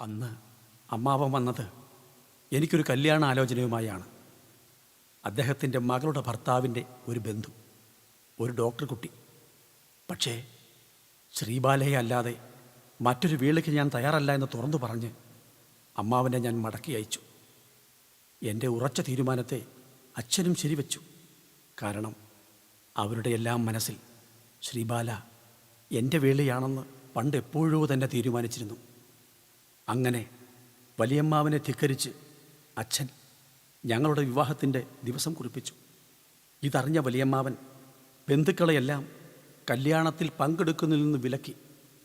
അന്ന് അമ്മാവൻ വന്നത് എനിക്കൊരു കല്യാണ ആലോചനയുമായാണ്. അദ്ദേഹത്തിന്റെ മകളുടെ ഭർത്താവിന്റെ ഒരു ബന്ധു ഒരു ഡോക്ടർ കുട്ടി. പക്ഷേ ശ്രീബാലയെ അല്ലാതെ മറ്റൊരു വീളിക്ക് ഞാൻ തയ്യാറല്ല എന്ന് തുറന്നു പറഞ്ഞ് അമ്മാവനെ ഞാൻ മടക്കി അയച്ചു. എന്റെ ഉറച്ച തീരുമാനത്തെ അച്ഛനും ശരിവെച്ചു. കാരണം അവരുടെ എല്ലാം മനസ്സിൽ ശ്രീബാല എന്റെ വേളിയാണെന്ന് പണ്ട് എപ്പോഴോ തന്നെ തീരുമാനിച്ചിരുന്നു. അങ്ങനെ വലിയമ്മാവിനെ ധിക്കരിച്ച് അച്ഛൻ ഞങ്ങളുടെ വിവാഹത്തിന്റെ ദിവസം കുറിപ്പിച്ചു. ഇതറിഞ്ഞ വലിയമ്മാവൻ ബന്ധുക്കളെയെല്ലാം കല്യാണത്തിൽ പങ്കെടുക്കുന്നതിൽ നിന്ന് വിലക്കി.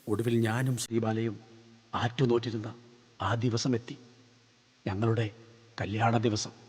ഒടുവിൽ ഞാനും ശ്രീബാലയും ആറ്റുനോറ്റിരുന്ന ആ ദിവസം എത്തി ഞങ്ങളുടെ കല്യാണ ദിവസം.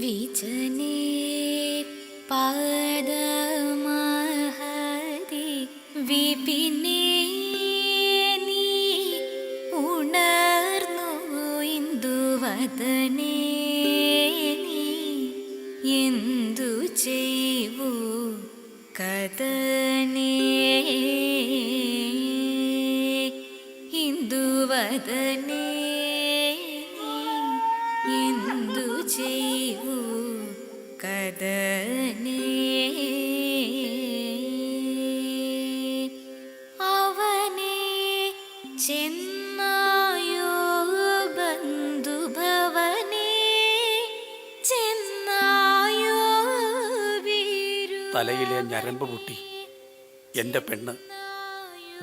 വിജനേ പാദമഹരി വിപിനേ നീ ഉണർന്നു ഇന്ദുവദനേ നീ. എന്തു ചെയ്വു കഥനേ? ഇന്ദുവദനേ എന്തു ചെയ്യൂ അവനെ തലയിലെ ഞരമ്പ് പൊട്ടി. എന്റെ പെണ്ണ്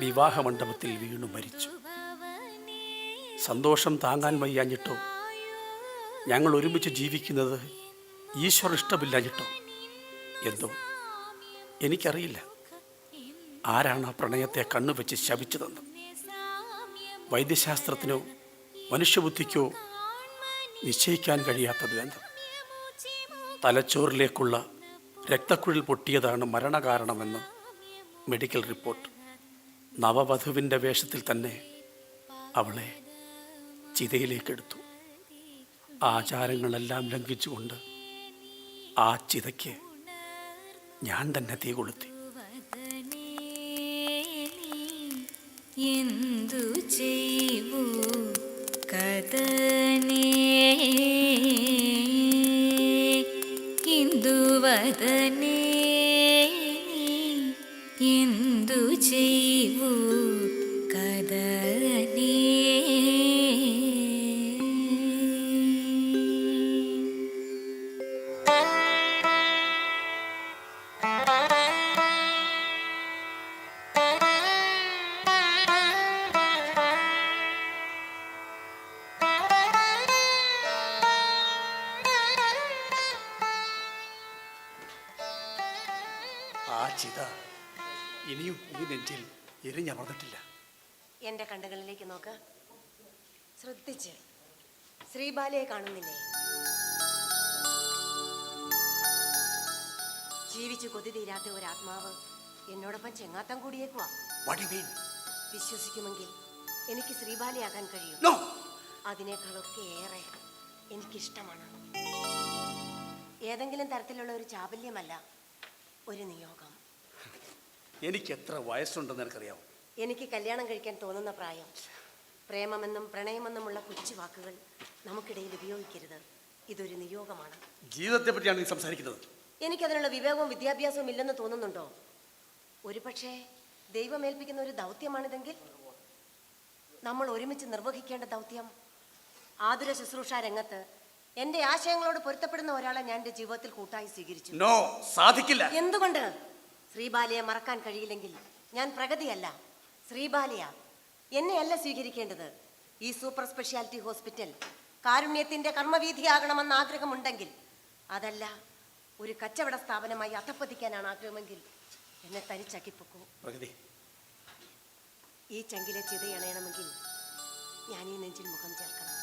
വിവാഹമണ്ഡപത്തിൽ വീണു മരിച്ചു. സന്തോഷം താങ്ങാൻ വയ്യാഞ്ഞിട്ടോ? ഞങ്ങൾ ഒരുമിച്ച് ജീവിക്കുന്നത് ഈശ്വർ ഇഷ്ടമില്ലാഞ്ഞിട്ടോ? എന്തോ? എനിക്കറിയില്ല. ആരാണ് ആ പ്രണയത്തെ കണ്ണുവെച്ച് ശപിച്ചതെന്ന് വൈദ്യശാസ്ത്രത്തിനോ മനുഷ്യബുദ്ധിക്കോ നിശ്ചയിക്കാൻ കഴിയാത്തത് എന്ത്? തലച്ചോറിലേക്കുള്ള രക്തക്കുഴൽ പൊട്ടിയതാണ് മരണകാരണമെന്ന് മെഡിക്കൽ റിപ്പോർട്ട്. നവവധുവിന്റെ വേഷത്തിൽ തന്നെ അവളെ ചിതയിലേക്കെടുത്തു. ആചാരങ്ങളെല്ലാം ലംഘിച്ചുകൊണ്ട് ആ ചിതയ്ക്ക് ഞാൻ തന്നെ തീ കൊളുത്തി. എന്തു ചെയ്യൂ കഥനേ? ഇന്ദുവദനേ എന്തു ചെയ്വു ചിത ഇനിയും ഈ നെഞ്ചിൽ എരിഞ്ഞമർന്നിട്ടില്ല എന്റെ കണ്ണുകളിലേക്ക് നോക്ക്. ശ്രദ്ധിച്ച്. ശ്രീബാലയെ കാണുന്നില്ലേ? ജീവിച്ചു കൊതി തീരാത്ത ഒരാത്മാവ് എന്നോടൊപ്പം ചെങ്ങാത്തം കൂടിയേക്കുവാ? വിശ്വസിക്കുമെങ്കിൽ എനിക്ക് ശ്രീബാലയാകാൻ കഴിയും. No! അതിനേക്കാളൊക്കെ ഏറെ എനിക്കിഷ്ടമാണ്. ഏതെങ്കിലും തരത്തിലുള്ള ഒരു ചാബല്യമല്ല ഒരു നിയോഗം. എനിക്ക് എത്ര വയസ്സുണ്ടെന്ന് എനിക്കറിയാം എനിക്ക് കല്യാണം കഴിക്കാൻ തോന്നുന്ന പ്രായം. പ്രേമമെന്നും പ്രണയമെന്നുമുള്ള കൊച്ചു വാക്കുകൾ നമുക്കിടയിൽ ഉപയോഗിക്കരുത്. ഇതൊരു നിയോഗമാണ്. ജീവിതത്തെ പറ്റിയാണ് നീ സംസാരിക്കുന്നത്? എനിക്കതിനുള്ള വിവേകവും വിദ്യാഭ്യാസവും ഇല്ലെന്ന് തോന്നുന്നുണ്ടോ? ഒരു പക്ഷേ ദൈവമേൽപ്പിക്കുന്ന ഒരു ദൗത്യമാണിതെങ്കിൽ നമ്മൾ ഒരുമിച്ച് നിർവഹിക്കേണ്ട ദൗത്യം ആതുര ശുശ്രൂഷ രംഗത്ത് എന്റെ ആശയങ്ങളോട് പൊരുത്തപ്പെടുന്ന ഒരാളെ ഞാൻ എന്റെ ജീവിതത്തിൽ കൂട്ടായി സ്വീകരിച്ചു. നോ സാധിക്കില്ല. എന്തുകൊണ്ട്? ശ്രീബാലയെ മറക്കാൻ കഴിയില്ലെങ്കിൽ ഞാൻ പ്രഗതിയല്ല ശ്രീബാലയ. എന്നെയല്ല സ്വീകരിക്കേണ്ടത്. ഈ സൂപ്പർ സ്പെഷ്യാലിറ്റി ഹോസ്പിറ്റൽ കാരുണ്യത്തിന്റെ കർമ്മവീതിയാകണമെന്ന് ആഗ്രഹമുണ്ടെങ്കിൽ അതല്ല ഒരു കച്ചവട സ്ഥാപനമായി അധപ്പതിക്കാനാണ് ആഗ്രഹമെങ്കിൽ എന്നെ തനിച്ചക്കിപ്പൊക്കൂ പ്രഗതി. ഈ ചങ്കിലെ ചിതയണയണമെങ്കിൽ ഞാൻ ഈ നെഞ്ചിൽ മുഖം ചേർക്കണം.